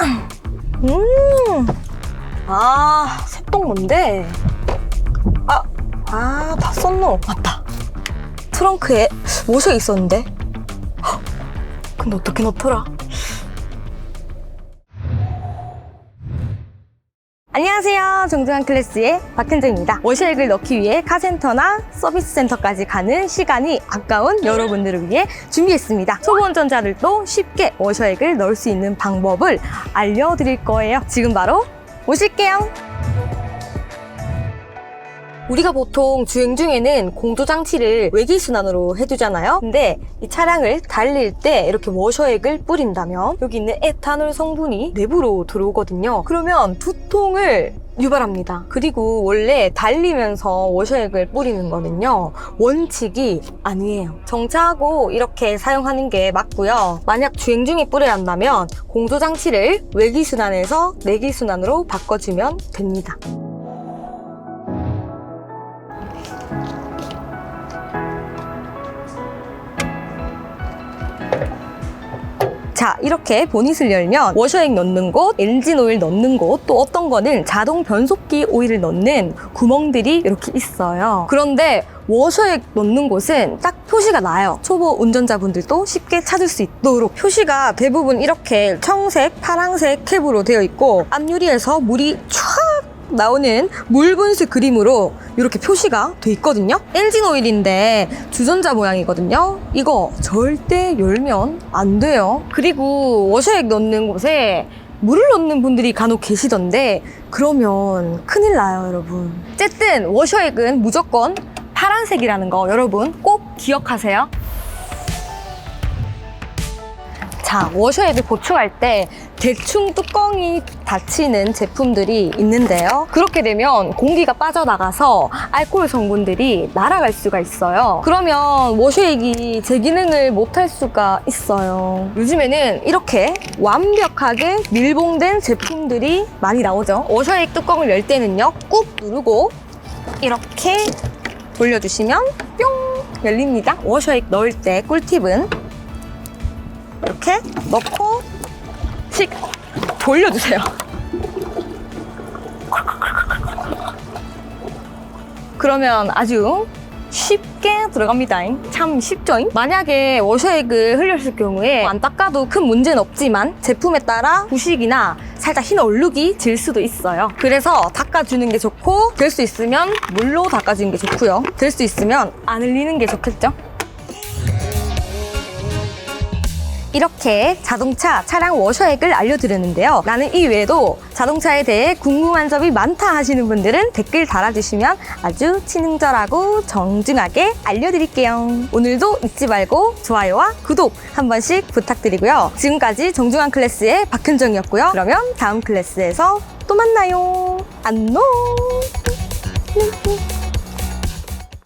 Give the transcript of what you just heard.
음. 아, 새똥 뭔데? 아, 아, 다 썼노. 맞다. 트렁크에 옷이 있었는데. 헉, 근데 어떻게 넣더라? 안녕하세요. 정중한 클래스의 박현정입니다. 워셔액을 넣기 위해 카센터나 서비스 센터까지 가는 시간이 아까운 여러분들을 위해 준비했습니다. 초보 운전자들도 쉽게 워셔액을 넣을 수 있는 방법을 알려드릴 거예요. 지금 바로 오실게요. 우리가 보통 주행 중에는 공조 장치를 외기순환으로 해두잖아요. 근데 이 차량을 달릴 때 이렇게 워셔액을 뿌린다면 여기 있는 에탄올 성분이 내부로 들어오거든요. 그러면 두통을 유발합니다. 그리고 원래 달리면서 워셔액을 뿌리는 거는요, 원칙이 아니에요. 정차하고 이렇게 사용하는 게 맞고요. 만약 주행 중에 뿌려야 한다면 공조장치를 외기순환에서 내기순환으로 바꿔주면 됩니다. 자, 이렇게 보닛을 열면 워셔액 넣는 곳, 엔진 오일 넣는 곳, 또 어떤 거는 자동 변속기 오일을 넣는 구멍들이 이렇게 있어요. 그런데 워셔액 넣는 곳은 딱 표시가 나요. 초보 운전자분들도 쉽게 찾을 수 있도록 표시가 대부분 이렇게 청색, 파랑색 캡으로 되어 있고 앞유리에서 물이 촥 나오는 물분수 그림으로 이렇게 표시가 돼 있거든요. 엔진 오일인데 주전자 모양이거든요. 이거 절대 열면 안 돼요. 그리고 워셔액 넣는 곳에 물을 넣는 분들이 간혹 계시던데 그러면 큰일 나요, 여러분. 어쨌든 워셔액은 무조건 파란색이라는 거 여러분 꼭 기억하세요. 자, 워셔액을 보충할 때 대충 뚜껑이 닫히는 제품들이 있는데요. 그렇게 되면 공기가 빠져나가서 알코올 성분들이 날아갈 수가 있어요. 그러면 워셔액이 제 기능을 못할 수가 있어요. 요즘에는 이렇게 완벽하게 밀봉된 제품들이 많이 나오죠. 워셔액 뚜껑을 열 때는요, 꾹 누르고 이렇게 돌려주시면 뿅 열립니다. 워셔액 넣을 때 꿀팁은 이렇게 넣고 씩 돌려주세요. 그러면 아주 쉽게 들어갑니다. 참 쉽죠? 만약에 워셔액을 흘렸을 경우에 안 닦아도 큰 문제는 없지만 제품에 따라 부식이나 살짝 흰 얼룩이 질 수도 있어요. 그래서 닦아주는 게 좋고 될 수 있으면 물로 닦아주는 게 좋고요. 될 수 있으면 안 흘리는 게 좋겠죠? 이렇게 자동차 차량 워셔액을 알려드렸는데요. 나는 이 외에도 자동차에 대해 궁금한 점이 많다 하시는 분들은 댓글 달아주시면 아주 친절하고 정중하게 알려드릴게요. 오늘도 잊지 말고 좋아요와 구독 한 번씩 부탁드리고요. 지금까지 정중한 클래스의 박현정이었고요. 그러면 다음 클래스에서 또 만나요. 안녕!